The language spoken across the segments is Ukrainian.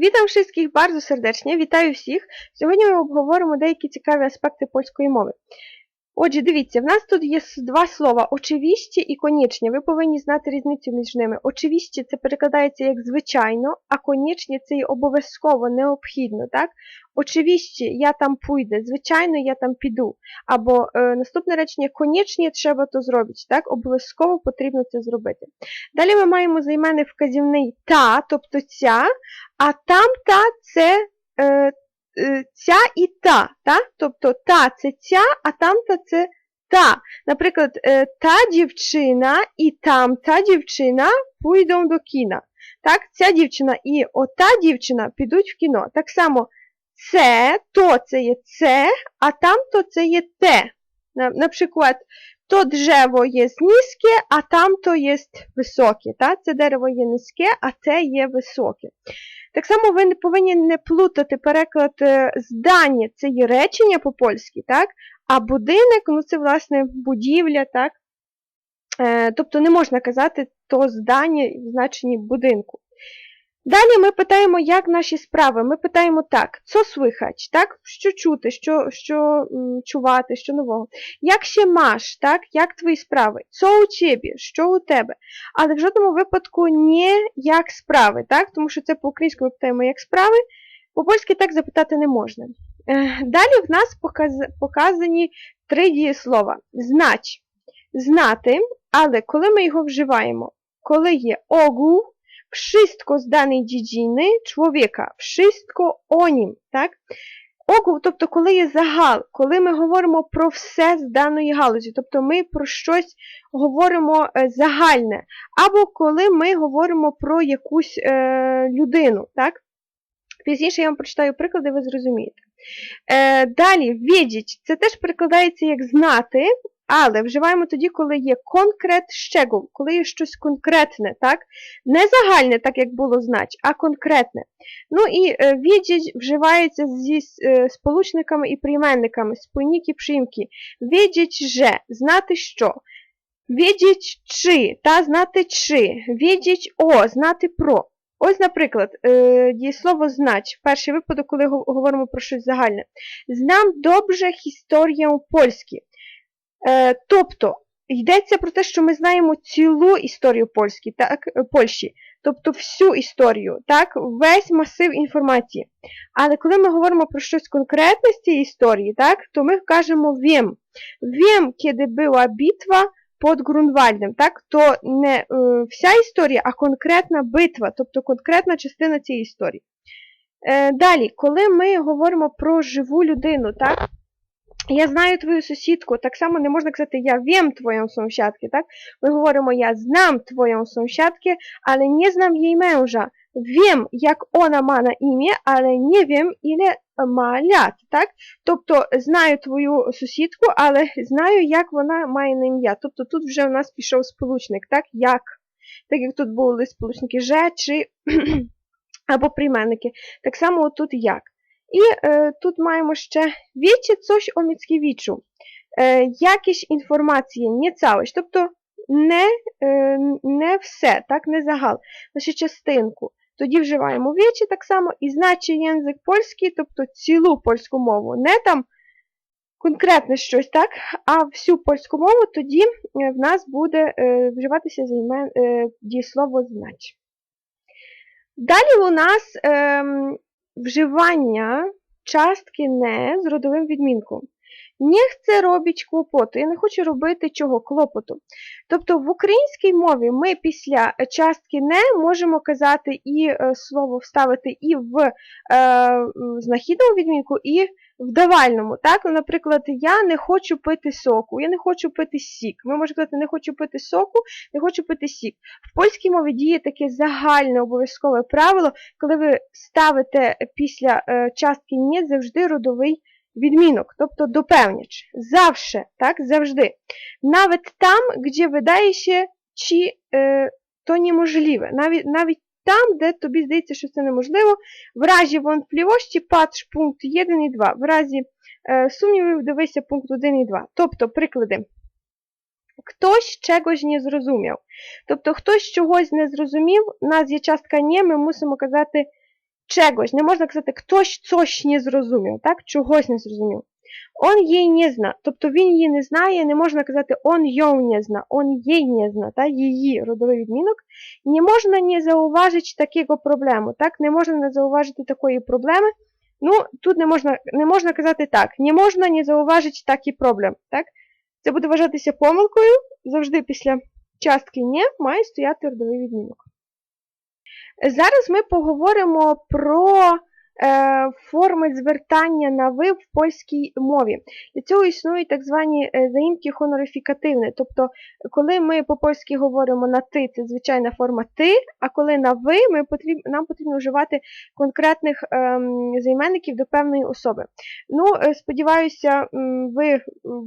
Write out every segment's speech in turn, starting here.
Witam wszystkich bardzo serdecznie, вітаю всіх. Сьогодні ми обговоримо деякі цікаві аспекти польської мови. Отже, дивіться, в нас тут є два слова очевісті і конічні. Ви повинні знати різницю між ними. Очевісті це перекладається як звичайно, а конічні це є обов'язково, необхідно. так? Очевісті я там пойде, звичайно, я там піду. Або е, наступне речення конічні треба то зробити. Так? Обов'язково потрібно це зробити. Далі ми маємо займенник вказівний та, тобто ця, а там-та це е, е, ця і та, та. Тобто та це ця, а там-та це та. Наприклад, е, та дівчина і там та дівчина пойдуть до кіна. Так, ця дівчина і ота дівчина підуть в кіно. Так само це, то це є це, а там-то це є те. Наприклад, то drzewo jest niskie, a tamto jest wysokie. Та? Це дерево є низьке, а те є високе. Так само ви не повинні не плутати переклад е, здання, це є речення по-польськи, так? а будинок, ну це власне будівля, так? Е, тобто не можна казати то здання в значенні будинку. Далі ми питаємо, як наші справи. Ми питаємо так, що слихать, так? Що чути, що, що чувати, що нового. Як ще маш, так? Як твої справи? Що у тебе, що у тебе? Але в жодному випадку не як справи, так? Тому що це по-українськи ми питаємо як справи, по-польськи так запитати не можна. Далі в нас показ- показані три дієслова. Знач, знати, але коли ми його вживаємо? Коли є огул, wszystko з даної dziedziny чоловіка, wszystko о нім, так? Огул, тобто коли є загал, коли ми говоримо про все з даної галузі, тобто ми про щось говоримо загальне, або коли ми говоримо про якусь е, людину, так? Пізніше я вам прочитаю приклади, ви зрозумієте. Е, далі, відіть, це теж перекладається як знати, але вживаємо тоді, коли є конкрет щегул, коли є щось конкретне, так? Не загальне, так як було знач, а конкретне. Ну і е, відіть вживається зі е, сполучниками і прийменниками, спойник і приїмки. Відіть же, знати що. Відіть чи, та знати чи. Відіть о, знати про. Ось, наприклад, е, дієслово знач. Перший випадок, коли говоримо про щось загальне. Знам добре історію польські. Е, тобто, йдеться про те, що ми знаємо цілу історію польські, так, е, Польщі, тобто всю історію, так, весь масив інформації. Але коли ми говоримо про щось конкретне з цієї історії, так, то ми кажемо «wiem». «Wiem, kiedy była bitwa під Грунвальдом, так, то не е, вся історія, а конкретна битва, тобто конкретна частина цієї історії. Далі, коли ми говоримо про живу людину, так, я знаю твою сусідку, так само не можна казати я wiem твоją sąsiadkę, так? Ми говоримо я знам твоją sąsiadkę, але не знам її мęża. Wiem, як вона ma на ім'я, але не ile ma lat, так? Тобто знаю твою сусідку, але знаю, як вона має на ім'я. Тобто тут вже у нас пішов сполучник, так? Як? Так як тут були сполучники же чи або прийменники. Так само отут як. І е, тут маємо ще wiecie coś o Mickiewiczu. Е, якісь інформації, не całość, тобто не, е, не все, так, не загал, лише частинку. Тоді вживаємо wiecie так само і значить язик польський, тобто цілу польську мову. Не там конкретне щось, так, а всю польську мову тоді е, в нас буде е, вживатися займен, е, дієслово знач. Далі у нас ем, вживання частки не з родовим відмінком. Ніх це робить клопоту. Я не хочу робити чого клопоту. Тобто в українській мові ми після е, частки не можемо казати і е, слово вставити і в е, знахідному відмінку, і в давальному. Так? Ну, Наприклад, я не хочу пити соку, я не хочу пити сік. Ми можемо казати, не хочу пити соку, не хочу пити сік. В польській мові діє таке загальне обов'язкове правило, коли ви ставите після е, частки «не» завжди родовий відмінок, тобто допевняч. Завше, так, завжди. Навіть там, де видає się чи е, то неможливе. Навіть, навіть там, де тобі здається, що це неможливо, в разі вонплівості патч пункт 1 і 2. В разі е, сумнівів дивися пункт 1 і 2. Тобто, приклади. Хтось чогось не зрозумів. Тобто хтось чогось не зрозумів, у нас є частка «не», ми мусимо казати czegoś. Не можна казати хтось coś не зрозумів, так? Чогось не зрозумів. Он їй не зна, тобто він її не знає, не можна казати он його не зна, он їй не зна, та? її родовий відмінок. Не можна не зауважити такого проблему, так? Не можна не зауважити такої проблеми. Ну, тут не можна не можна казати так, не можна не зауважити такі проблем, так? Це буде вважатися помилкою, завжди після частки «не» має стояти родовий відмінок. Зараз ми поговоримо про форми звертання на ви в польській мові. Для цього існують так звані е, заїмки хонорифікативні. Тобто, коли ми по-польськи говоримо на ти, це звичайна форма ти, а коли на ви, ми потріб, нам потрібно вживати конкретних е, займенників до певної особи. Ну, е, Сподіваюся, ви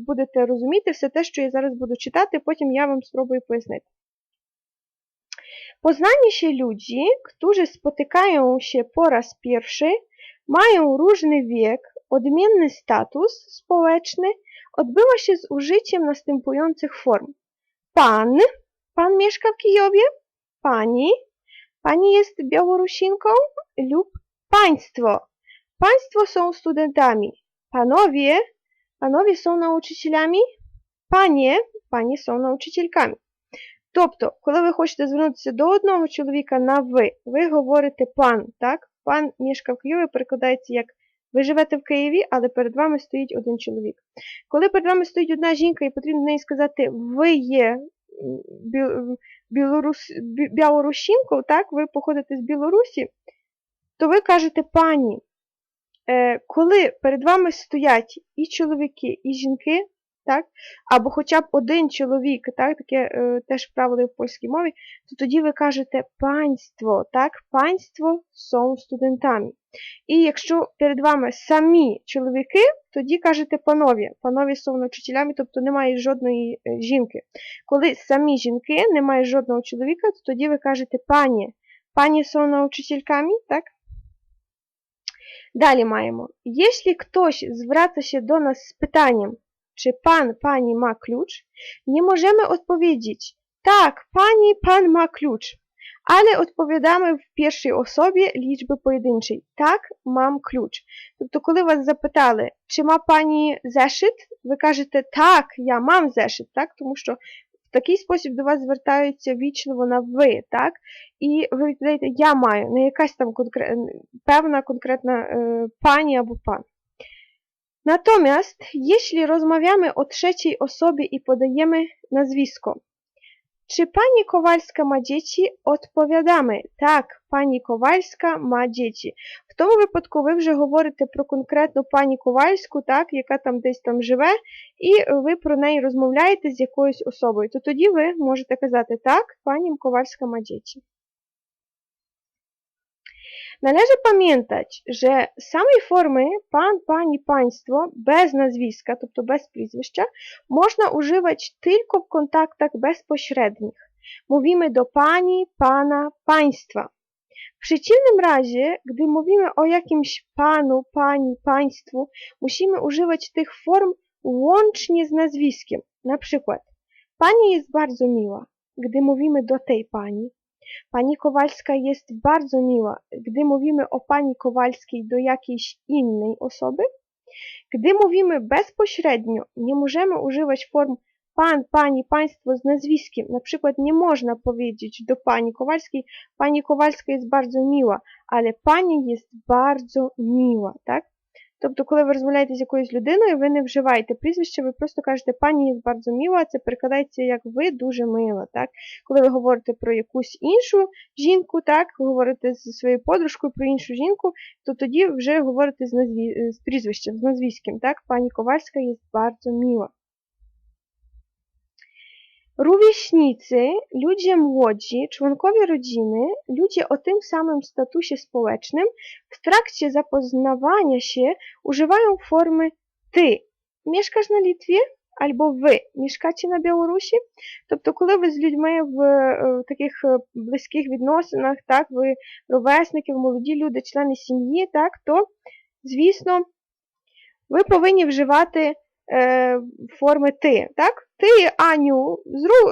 будете розуміти все те, що я зараз буду читати, потім я вам спробую пояснити. Poznani ludzi, którzy spotykają się po raz pierwszy, mają różny wiek, odmienny status społeczny, odbywa się z użyciem następujących form. Pan, pan mieszka w Kijowie, pani, pani jest Białorusinką lub państwo. Państwo są studentami. Panowie, panowie są nauczycielami, panie, panie są nauczycielkami. Тобто, коли ви хочете звернутися до одного чоловіка на ви, ви говорите пан, так? Пан мішка в Києві перекладається як ви живете в Києві, але перед вами стоїть один чоловік. Коли перед вами стоїть одна жінка і потрібно неї сказати, ви є білорус... білорусінкою, так, ви походите з Білорусі, то ви кажете пані. Е, Коли перед вами стоять і чоловіки, і жінки, так? Або хоча б один чоловік, так? таке е, теж правило в польській мові, то тоді ви кажете панство, так? Панство są студентами. І якщо перед вами самі чоловіки, тоді кажете панові. Панові są вчителями, тобто немає жодної е, жінки. Коли самі жінки, немає жодного чоловіка, то тоді ви кажете пані. Пані są nauczycielkami, так? Далі маємо. Якщо хтось звертається до нас з питанням, czy pan, pani ma klucz, nie możemy odpowiedzieć tak, pani, pan ma klucz, ale odpowiadamy w pierwszej osobie liczby pojedynczej. Tak, mam klucz. Тобто, коли вас запитали, чи ма пані зешит, ви кажете так, я мам зешит, так? тому що в такий спосіб до вас звертаються вічливо на ви, так? І ви відповідаєте я маю, не якась там конкрет... певна конкретна е, пані або пан. Natomiast jeśli rozmawiamy o trzeciej osobie i podajemy nazwisko, czy pani Kowalska ma dzieci? Odpowiadamy, так, пані Ковальська ма діти. В тому випадку ви вже говорите про конкретну пані Ковальську, так, яка там десь там живе, і ви про неї розмовляєте з якоюсь особою. То тоді ви можете казати так, пані Ковальська ма діти. Należy pamiętać, że samej formy pan, pani, państwo bez nazwiska, тобто bez прізвища, można używać tylko w kontaktach bezpośrednich. Mówimy do pani, pana, państwa. W przeciwnym razie, gdy mówimy o jakimś panu, pani, państwu, musimy używać tych form łącznie z nazwiskiem. Na przykład, pani jest bardzo miła, gdy mówimy do tej pani. Pani Kowalska jest bardzo miła. Gdy mówimy o pani Kowalskiej do jakiejś innej osoby, gdy mówimy bezpośrednio, nie możemy używać form pan, pani, państwo z nazwiskiem. Na przykład nie można powiedzieć do pani Kowalskiej, pani Kowalska jest bardzo miła, ale pani jest bardzo miła, tak? Тобто, коли ви розмовляєте з якоюсь людиною, ви не вживаєте прізвище, ви просто кажете, пані дуже мила, це перекладається як ви дуже мила. Так? Коли ви говорите про якусь іншу жінку, так, говорите зі своєю подружкою про іншу жінку, то тоді вже говорите з, назві... з прізвищем, з назвіським. Так? Пані Ковальська є багато мила. Ludzie młodzi, członkowie rodziny, ludzie o tym samym statusie społecznym w trakcie zapoznawania się używają formy ty. Mieszkasz na Litwie? Albo ви мешкаєте на Білорусі. Тобто, коли ви з людьми в е, таких близьких відносинах, так, ви ровесники, молоді люди, члени сім'ї, так, то, звісно, ви повинні вживати е, форми ти. так? Ти, Аню,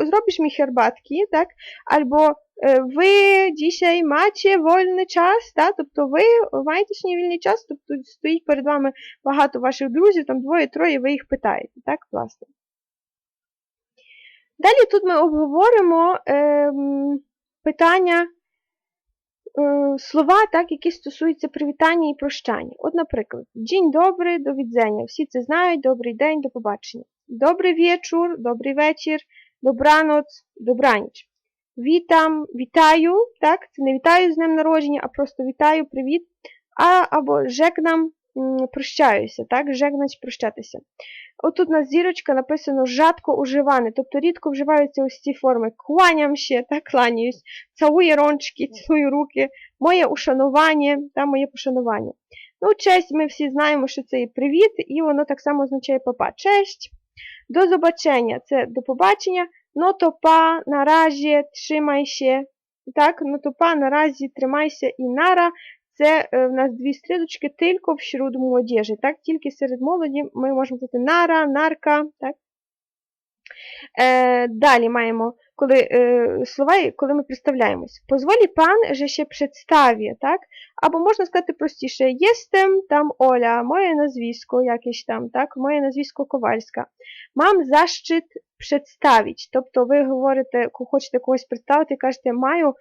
зробиш мій herbatki, так? Або е, ви dzisiaj macie вольний час, так? тобто ви маєте сьогодні вільний час, тобто стоїть перед вами багато ваших друзів, там двоє-троє, ви їх питаєте, так, власне. Далі тут ми обговоримо е, питання Е, слова, так, які стосуються привітання і прощання. От, наприклад, «Дінь добрий, до відзення. Всі це знають, добрий день, до побачення. Добрий вечір, добрий вечір, добраноць, добраніч. Вітам, вітаю, так, це не вітаю з днем народження, а просто вітаю, привіт. А, Або жекнам, прощаюся, так, жегнать прощатися. Отут на зірочка написано жадко уживане, тобто рідко вживаються ось ці форми. Кланям ще, так, кланяюсь, цілує рончки, цілую руки, моє ушанування та моє пошанування. Ну, честь, ми всі знаємо, що це і привіт, і воно так само означає папа. Честь. До побачення це до побачення. Ну то па, наразі, тримайся. Так, ну то па, наразі тримайся і нара це е, в нас дві стрілочки тільки вщруд молодіжі. Так, Тільки серед молоді ми можемо сказати нара, нарка. так. Е, Далі маємо коли, е, слова, коли ми представляємось. Позволі пан же ще представі, так? Або можна сказати простіше, єстем там Оля, моє назвісько якесь там, так? моє назвісько Ковальська. Мам защит представить. Тобто ви говорите, хочете когось представити, кажете, маю е,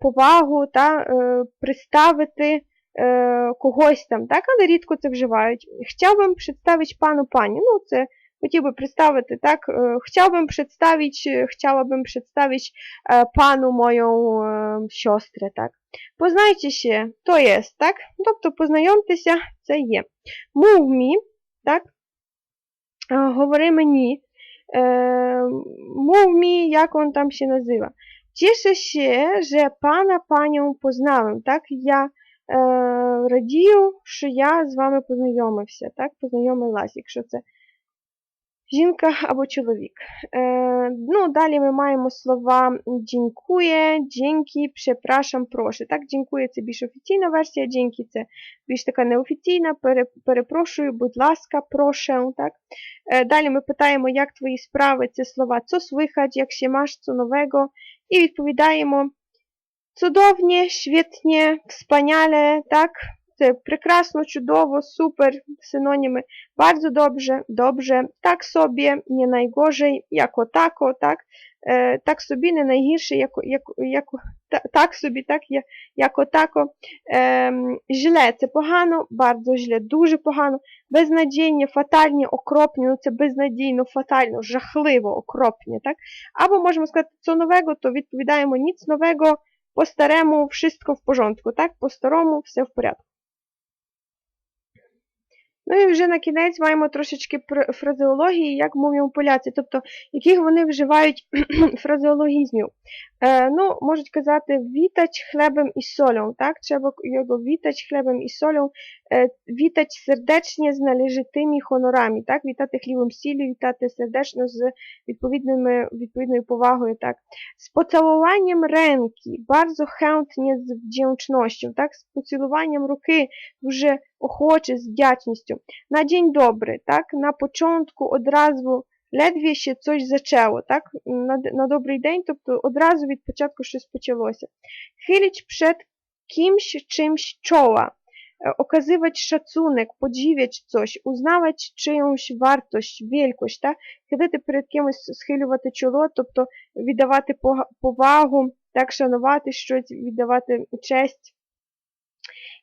повагу та е, представити е, когось там, так? але рідко це вживають. Хотів би представити пану пані. Ну, це хотів би представити, так, хотів би представити, хотіла б представити пану мою сестру, так. Познайте ще, то є, так? Тобто познайомтеся, це є. Move me, так? Говори мені. Move як він там ще назива. Тіше ще, що пана panią познавим. так? Я е, радію, що я з вами познайомився, так? Познайомилась, якщо це жінка або чоловік. Е, ну, Далі ми маємо слова дякує, дякую, прzepraszam, прошу. Так, дякує це більш офіційна версія, дякую це більш така неофіційна, перепрошую, будь ласка, прошу. Так? Е, далі ми питаємо, як твої справи, це слова co słychać, як się masz, co nowego, і відповідаємо cudownie, świetnie, wspaniale, tak? Це прекрасно, чудово, супер, синоніми. Bardzo dobrze, dobrze, так собі, не найгожий, як отако, так? Е, так собі, не найгірше, як, як, як, так собі, так, як отако. Е, Жле це погано, bardzo źle, дуже погано, безнадійні, фатальні, окропні, ну це безнадійно, фатально, жахливо, окропні, так? Або можемо сказати, що нового, то відповідаємо ніц нового, по старому, wszystko в порządku, так? По старому все в порядку. Ну і вже на кінець маємо трошечки фразеології, як мовимо поляці, тобто яких вони вживають фразеологізмів. Е, ну, Можуть казати вітач хлебem і солą, так? Trzeba його witać chlebem i solą, е, witać serdecznie z należytymi honorami, так? Вітати хлібом сілі, вітати сердечно з відповідними, відповідною повагою, так? З поцілуванням ренки, bardzo chętnie з вдячністю, так? З поцілуванням руки, дуже охоче, з вдячністю. На день добрий, так? На початку одразу ледве ще щось зачало, так? На, на добрий день, тобто одразу від початку щось почалося. Хиліч przed kimś czymś czoła. Okazywać szacunek, podziwiać coś, uznawać czyjąś wartość, wielkość, так? Ходити перед кимось, схилювати чоло, тобто віддавати повагу, так, шанувати щось, віддавати честь.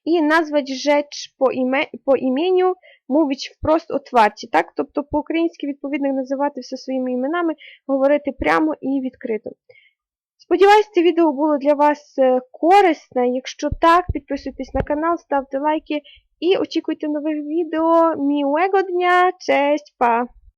І назвати rzecz по, іме, по ім'ю мовить впрост отварті, так? Тобто по-українськи, відповідно, називати все своїми іменами, говорити прямо і відкрито. Сподіваюсь, це відео було для вас е, корисне. Якщо так, підписуйтесь на канал, ставте лайки і очікуйте нових відео. Мілого дня! Честь, па!